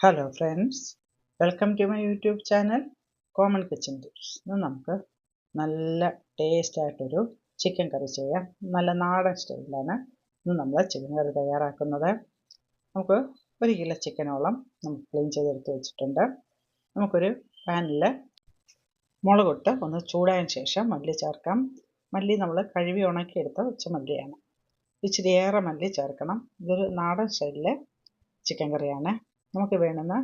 Hello friends welcome to my YouTube channel common kitchen tips ഇന്ന് നമുക്ക് നല്ല taste ആയിട്ടൊരു ചിക്കൻ കറി ചെയ്യാം. നല്ല നാടൻ സ്റ്റൈലിലാണ് ഇന്ന് നമ്മൾ ചിക്കൻ കറി തയ്യാറാക്കുന്നത്. നമുക്ക് ഒരു കിലോ ചിക്കനോളം നമുക്ക് ക്ലീൻ ചെയ്തെടുത്ത് വെച്ചിട്ടുണ്ട്. നമുക്കൊരു പാനിൽ മുളകിട്ട് ഒന്ന് ചൂടായതിന് ശേഷം മല്ലി ചേർക്കാം. മല്ലി നമ്മൾ കഴുകി ഉണക്കിയെടുത്ത വെച്ച മല്ലിയാണ്. ഇച്ചിരി മല്ലി ചേർക്കണം. ഇതൊരു നാടൻ സ്റ്റൈലിലെ ചിക്കൻ കറിയാണ് നമുക്ക് വേണ്ടുന്ന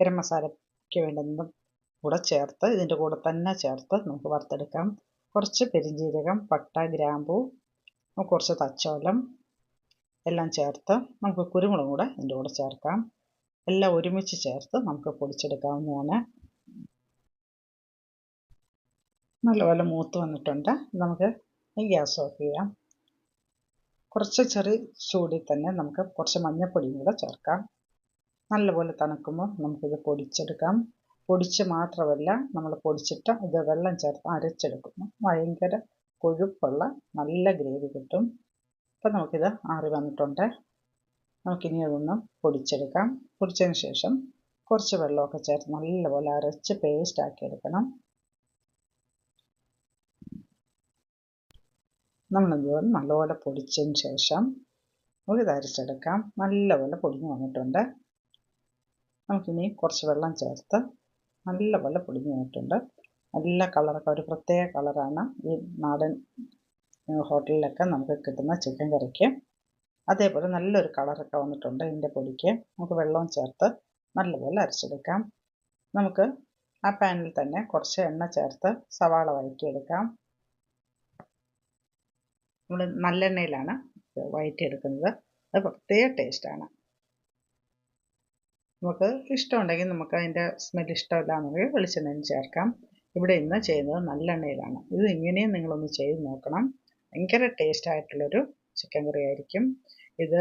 ഗരം മസാലയ്ക്ക് വേണ്ടുന്നതും കൂടെ ചേർത്ത് ഇതിന്റെ കൂടെ തന്നെ ചേർത്ത് നമുക്ക് വറുത്തെടുക്കാം. കുറച്ച് പെരിഞ്ജീരകം പട്ട ഗ്രാമ്പൂ കുറച്ച് തച്ചോലം എല്ലാം ചേർത്ത് നമുക്ക് കുരുമുളകും കൂടെ ഇതിന്റെ കൂടെ ചേർക്കാം. എല്ലാം ഒരുമിച്ച് ചേർത്ത് നമുക്ക് പൊടിച്ചെടുക്കാവുന്നതാണ്. നല്ലപോലെ മൂത്ത് വന്നിട്ടുണ്ട്. നമുക്ക് ഈ ഗ്യാസ് ഓഫ് ചെയ്യാം. കുറച്ച് ചെറിയ ചൂടിൽ തന്നെ നമുക്ക് കുറച്ച് മഞ്ഞൾപ്പൊടിയും കൂടെ ചേർക്കാം. നല്ലപോലെ തണുക്കുമ്പോൾ നമുക്കിത് പൊടിച്ചെടുക്കാം. പൊടിച്ച് മാത്രമല്ല നമ്മൾ പൊടിച്ചിട്ട് ഇത് വെള്ളം ചേർത്ത് അരച്ചെടുക്കുന്നു. ഭയങ്കര കൊഴുപ്പുള്ള നല്ല ഗ്രേവി കിട്ടും. അപ്പം നമുക്കിത് ആറി വന്നിട്ടുണ്ട്. നമുക്കിനി അതൊന്ന് പൊടിച്ചെടുക്കാം. പൊടിച്ചതിന് ശേഷം കുറച്ച് വെള്ളമൊക്കെ ചേർത്ത് നല്ലപോലെ അരച്ച് പേസ്റ്റ് ആക്കി എടുക്കണം. നമ്മളിത് നല്ലപോലെ പൊടിച്ചതിന് ശേഷം നമുക്കിത് അരച്ചെടുക്കാം. നല്ലപോലെ പൊടിഞ്ഞു വന്നിട്ടുണ്ട്. നമുക്കിനി കുറച്ച് വെള്ളം ചേർത്ത് നല്ലപോലെ പൊടിഞ്ഞു വന്നിട്ടുണ്ട്. നല്ല കളറൊക്കെ ഒരു പ്രത്യേക കളറാണ് ഈ നാടൻ ഹോട്ടലിലൊക്കെ നമുക്ക് കിട്ടുന്ന ചിക്കൻ കറിക്ക്. അതേപോലെ നല്ലൊരു കളറൊക്കെ വന്നിട്ടുണ്ട് ഇതിന്റെ പൊടിക്ക്. നമുക്ക് വെള്ളവും ചേർത്ത് നല്ലപോലെ അരച്ചെടുക്കാം. നമുക്ക് ആ പാനിൽ തന്നെ കുറച്ച് എണ്ണ ചേർത്ത് സവാള വഴറ്റിയെടുക്കാം. നമ്മൾ നല്ലെണ്ണയിലാണ് വഴറ്റിയെടുക്കുന്നത്. അത് പ്രത്യേക ടേസ്റ്റാണ് നമുക്ക് ഇഷ്ടമുണ്ടെങ്കിൽ നമുക്ക് അതിന്റെ സ്മെൽ ഇഷ്ടമില്ലാന്നുണ്ടെങ്കിൽ വെളിച്ചെണ്ണയിൽ ചേർക്കാം. ഇവിടെ ഇന്ന് ചെയ്യുന്നത് നല്ലെണ്ണയിലാണ് ഇത് ഇങ്ങനെയും നിങ്ങളൊന്ന് ചെയ്ത് നോക്കണം. ഭയങ്കര ടേസ്റ്റ് ആയിട്ടുള്ളൊരു ചിക്കൻ കറി ആയിരിക്കും. ഇത്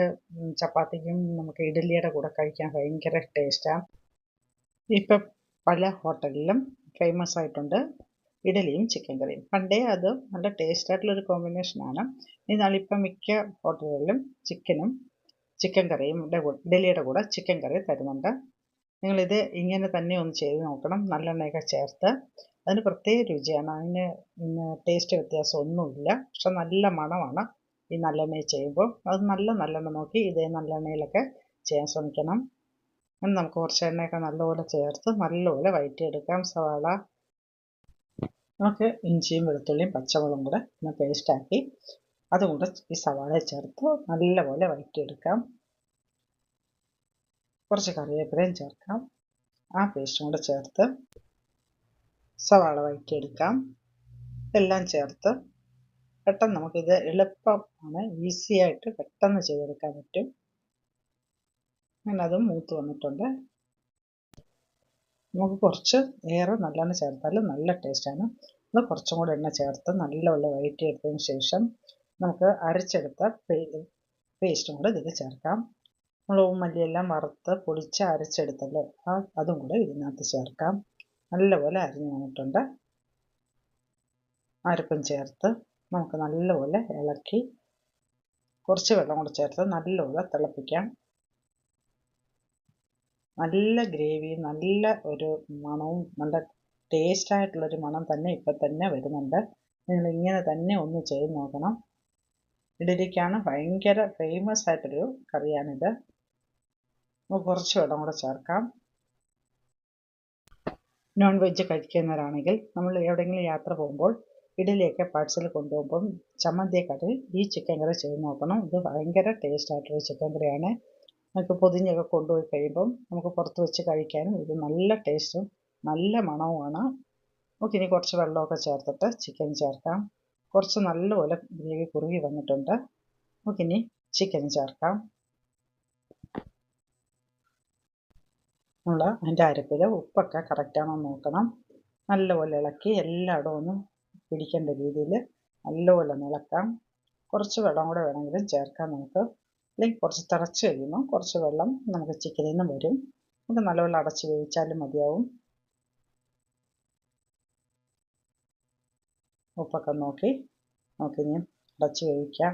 ചപ്പാത്തിക്കും നമുക്ക് ഇഡലിയുടെ കൂടെ കഴിക്കാൻ ഭയങ്കര ടേസ്റ്റാണ് ഇപ്പം പല ഹോട്ടലിലും ഫേമസ് ആയിട്ടുണ്ട് ഇഡലിയും ചിക്കൻ കറിയും പണ്ടേ അത് നല്ല ടേസ്റ്റ് ആയിട്ടുള്ളൊരു കോമ്പിനേഷനാണ് എന്നാലിപ്പം മിക്ക ഹോട്ടലുകളിലും ചിക്കനും ചിക്കൻ കറിയും ഇഡലിയുടെ കൂടെ ചിക്കൻ കറി തരുന്നുണ്ട്. നിങ്ങളിത് ഇങ്ങനെ തന്നെ ഒന്ന് ചെയ്ത് നോക്കണം. നല്ലെണ്ണയൊക്കെ ചേർത്ത്. അതിന് പ്രത്യേക രുചിയാണ്. അതിന് ടേസ്റ്റ് വ്യത്യാസം ഒന്നുമില്ല പക്ഷെ നല്ല മണമാണ് ഈ നല്ലെണ്ണയിൽ ചെയ്യുമ്പോൾ. അത് നല്ല നല്ലെണ്ണ നോക്കി ഇതേ നല്ലെണ്ണയിലൊക്കെ ചെയ്യാൻ ശ്രമിക്കണം. നമുക്ക് കുറച്ച് എണ്ണയൊക്കെ നല്ലപോലെ ചേർത്ത് നല്ലപോലെ വയറ്റിയെടുക്കാം. സവാള നമുക്ക് ഇഞ്ചിയും വെളുത്തുള്ളിയും പച്ചമുളകും കൂടെ ഒന്ന് പേസ്റ്റാക്കി അതും കൂടെ ഈ സവാള ചേർത്ത് നല്ലപോലെ വഴറ്റിയെടുക്കാം. കുറച്ച് കറിവേപ്പിലയും ചേർക്കാം. ആ പേസ്റ്റും കൂടെ ചേർത്ത് സവാള വഴറ്റിയെടുക്കാം. എല്ലാം ചേർത്ത് പെട്ടെന്ന് നമുക്കിത് എളുപ്പമാണ് ഈസി ആയിട്ട് പെട്ടെന്ന് ചെയ്തെടുക്കാൻ പറ്റും. അങ്ങനെ അതും മൂത്ത് വന്നിട്ടുണ്ട്. നമുക്ക് കുറച്ച് ഏറെ നല്ലെണ്ണ ചേർത്താൽ നല്ല ടേസ്റ്റാണ് അത് കുറച്ചും കൂടെ എണ്ണ ചേർത്ത് നല്ലപോലെ വഴറ്റിയെടുത്തതിന് ശേഷം നമുക്ക് അരച്ചെടുത്ത പേസ്റ്റും കൂടെ ഇതിൽ ചേർക്കാം. മുളകും മല്ലിയെല്ലാം വറുത്ത് പൊടിച്ച് അരച്ചെടുത്തല്ലോ? ആ അതും കൂടെ ഇതിനകത്ത് ചേർക്കാം. നല്ലപോലെ അരിഞ്ഞു വന്നിട്ടുണ്ട്. അരപ്പും ചേർത്ത് നമുക്ക് നല്ലപോലെ ഇളക്കി കുറച്ച് വെള്ളം കൂടെ ചേർത്ത് നല്ലപോലെ തിളപ്പിക്കാം. നല്ല ഗ്രേവി നല്ല ഒരു മണവും നല്ല ടേസ്റ്റ് ആയിട്ടുള്ളൊരു മണം തന്നെ ഇപ്പം തന്നെ വരുന്നുണ്ട്. നിങ്ങൾ ഇങ്ങനെ തന്നെ ഒന്ന് ചെയ്ത് നോക്കണം. ഇഡലിക്കാണ് ഭയങ്കര ഫേമസ് ആയിട്ടൊരു കറിയാണിത്. നമുക്ക് കുറച്ച് വെള്ളം കൂടെ ചേർക്കാം. നോൺ വെജ് കഴിക്കുന്നവരാണെങ്കിൽ നമ്മൾ എവിടെയെങ്കിലും യാത്ര പോകുമ്പോൾ ഇഡലിയൊക്കെ പാഴ്സൽ കൊണ്ടുപോകുമ്പം ചമ്മന്തിയെക്കാട്ടിൽ ഈ ചിക്കൻ കറി ചെയ്ത് നോക്കണം. ഇത് ഭയങ്കര ടേസ്റ്റ് ആയിട്ടൊരു ചിക്കൻ കറിയാണ്. നമുക്ക് പൊതിഞ്ഞൊക്കെ കൊണ്ടുപോയി കഴിയുമ്പം നമുക്ക് പുറത്ത് വെച്ച് കഴിക്കാനും ഇത് നല്ല ടേസ്റ്റും നല്ല മണവുമാണ്. നമുക്കിനി കുറച്ച് വെള്ളമൊക്കെ ചേർത്തിട്ട് ചിക്കൻ ചേർക്കാം. കുറച്ച് നല്ലപോലെ ഗ്രേവി കുറുകി വന്നിട്ടുണ്ട്. നമുക്കിനി ചിക്കൻ ചേർക്കാം. നമ്മൾ അതിന്റെ അരപ്പിൽ ഉപ്പൊക്കെ കറക്റ്റാണോ നോക്കണം. നല്ലപോലെ ഇളക്കി എല്ലായിടവും ഒന്ന് പിടിക്കേണ്ട രീതിയിൽ നല്ലപോലെ ഇളക്കാം കുറച്ച് വെള്ളം കൂടെ വേണമെങ്കിലും ചേർക്കാം നമുക്ക്. അല്ലെങ്കിൽ കുറച്ച് തിളച്ച് കഴിയുമ്പോൾ കുറച്ച് വെള്ളം നമുക്ക് ചിക്കനിൽ നിന്ന് വരും. നമുക്ക് നല്ലപോലെ അടച്ച് വേവിച്ചാലും മതിയാവും. ഉപ്പൊക്കെ നോക്കി. നോക്കി ഞാൻ അടച്ച് വേവിക്കാം.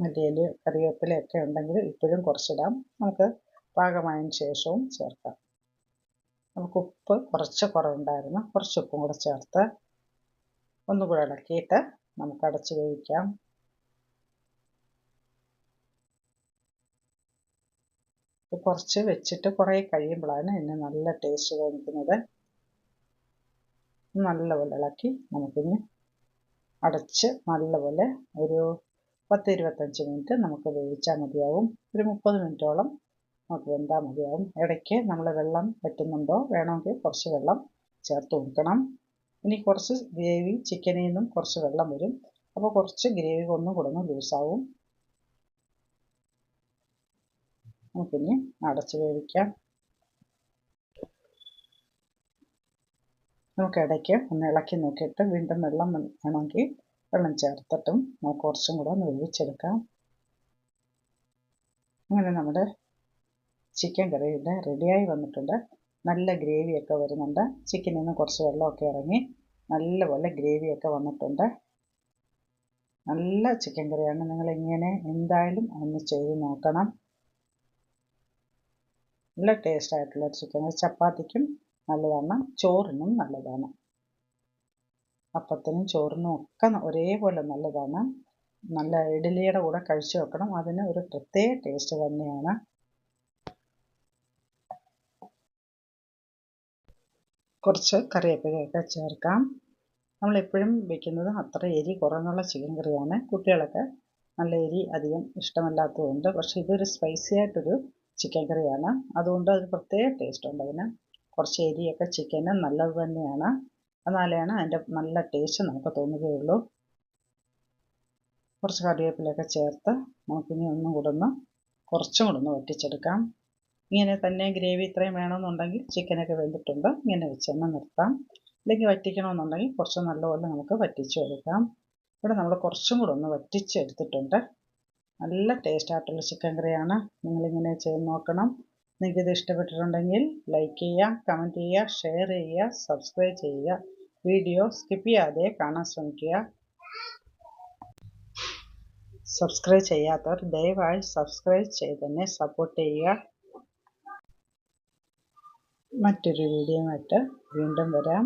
മല്ലിയില കറിവേപ്പിലയൊക്കെ ഉണ്ടെങ്കിൽ ഇപ്പോഴും കുറച്ചിടാം. നമുക്ക് പാകമായതിന് ശേഷവും ചേർക്കാം. നമുക്ക് ഉപ്പ് കുറച്ച് കുറവുണ്ടായിരുന്നു. കുറച്ച് ഉപ്പും കൂടെ ചേർത്ത് ഒന്നുകൂടെ ഇളക്കിയിട്ട് നമുക്ക് അടച്ച് വേവിക്കാം. കുറച്ച് വെച്ചിട്ട് കുറേ കഴിയുമ്പോഴാണ് ഇതിന് നല്ല ടേസ്റ്റ് തോന്നിക്കുന്നത്. നല്ലപോലെ ഇളക്കി നമുക്കിനി അടച്ച് നല്ലപോലെ ഒരു പത്ത് ഇരുപത്തഞ്ച് മിനിറ്റ് നമുക്ക് വേവിച്ചാൽ മതിയാവും. ഒരു മുപ്പത് മിനിറ്റോളം നമുക്ക് വെന്താൽ മതിയാവും. ഇടയ്ക്ക് നമ്മൾ വെള്ളം പറ്റുന്നുണ്ടോ വേണമെങ്കിൽ കുറച്ച് വെള്ളം ചേർത്ത് കൊടുക്കണം. ഇനി കുറച്ച് ഗ്രേവി ചിക്കനിൽ നിന്നും കുറച്ച് വെള്ളം വരും. അപ്പോൾ കുറച്ച് ഗ്രേവി ഒന്നും കൂടെ ഒന്ന് ലൂസാവും നമുക്കിനി അടച്ച് വേവിക്കാം. നമുക്ക് ഇടയ്ക്ക് ഒന്ന് ഇളക്കി നോക്കിയിട്ട് വീണ്ടും വെള്ളം വേണമെങ്കിൽ വെള്ളം ചേർത്തിട്ടും നമുക്ക് കുറച്ചും കൂടെ ഒന്ന് വേവിച്ചെടുക്കാം. അങ്ങനെ നമ്മുടെ ചിക്കൻ കറി ഇവിടെ റെഡിയായി വന്നിട്ടുണ്ട്. നല്ല ഗ്രേവിയൊക്കെ വരുന്നുണ്ട്. ചിക്കനിൽ നിന്ന് കുറച്ച് വെള്ളമൊക്കെ ഇറങ്ങി നല്ലപോലെ ഗ്രേവിയൊക്കെ വന്നിട്ടുണ്ട്. നല്ല ചിക്കൻ കറിയാണ്. നിങ്ങൾ ഇങ്ങനെ എന്തായാലും ഒന്ന് ചെയ്ത് നോക്കണം. നല്ല ടേസ്റ്റ് ആയിട്ടുള്ള ചിക്കൻ ചപ്പാത്തിക്കും നല്ലതാണ് ചോറിനും നല്ലതാണ്. അപ്പത്തിനും ചോറിനും ഒക്കെ ഒരേപോലെ നല്ലതാണ്. നല്ല ഇഡ്ഡലിയുടെ കൂടെ കഴിച്ചു വെക്കണം. അതിന് ഒരു പ്രത്യേക ടേസ്റ്റ് തന്നെയാണ്. കുറച്ച് കറിവേപ്പിലയൊക്കെ ചേർക്കാം. നമ്മളെപ്പോഴും വെക്കുന്നത് അത്ര എരി കുറഞ്ഞുള്ള ചിക്കൻ കറിയാണ്. കുട്ടികളൊക്കെ നല്ല എരി അധികം ഇഷ്ടമല്ലാത്തതുകൊണ്ട് പക്ഷേ ഇതൊരു സ്പൈസി ആയിട്ടൊരു ചിക്കൻ കറിയാണ്. അതുകൊണ്ട് അത് പ്രത്യേക ടേസ്റ്റ് ഉണ്ട് അതിന്. കുറച്ച് എരിയൊക്കെ ചിക്കന് നല്ലത് തന്നെയാണ്. എന്നാലാണ് അതിന്റെ നല്ല ടേസ്റ്റ് നമുക്ക് തോന്നുകയുള്ളൂ. കുറച്ച് കറിവേപ്പിലൊക്കെ ചേർത്ത് നമുക്കിനി ഒന്നും കൂടെ ഒന്ന് കുറച്ചും കൂടെ ഒന്ന് വറ്റിച്ചെടുക്കാം. ഇങ്ങനെ തന്നെ ഗ്രേവി ഇത്രയും വേണമെന്നുണ്ടെങ്കിൽ ചിക്കനൊക്കെ വെന്തിട്ടുണ്ട്. ഇങ്ങനെ വെച്ച് തന്നെ നിർത്താം. അല്ലെങ്കിൽ വറ്റിക്കണമെന്നുണ്ടെങ്കിൽ കുറച്ച് നല്ലപോലെ നമുക്ക് വറ്റിച്ചെടുക്കാം ഇവിടെ നമ്മൾ കുറച്ചും കൂടെ ഒന്ന് വറ്റിച്ചെടുത്തിട്ടുണ്ട് നല്ല ടേസ്റ്റ് ആയിട്ടുള്ള ചിക്കൻ കറിയാണ്. നിങ്ങളിങ്ങനെ ചെയ്ത് നോക്കണം. നിങ്ങൾക്കിത് ഇഷ്ടപ്പെട്ടിട്ടുണ്ടെങ്കിൽ ലൈക്ക് ചെയ്യുക കമന്റ് ചെയ്യുക ഷെയർ ചെയ്യുക സബ്സ്ക്രൈബ് ചെയ്യുക. വീഡിയോ സ്കിപ്പ് ചെയ്യാതെ കാണാൻ ശ്രമിക്കുക. സബ്സ്ക്രൈബ് ചെയ്യാത്തവർ ദയവായി സബ്സ്ക്രൈബ് ചെയ്ത് തന്നെ സപ്പോർട്ട് ചെയ്യുക. മറ്റൊരു വീഡിയോയുമായിട്ട് വീണ്ടും വരാം.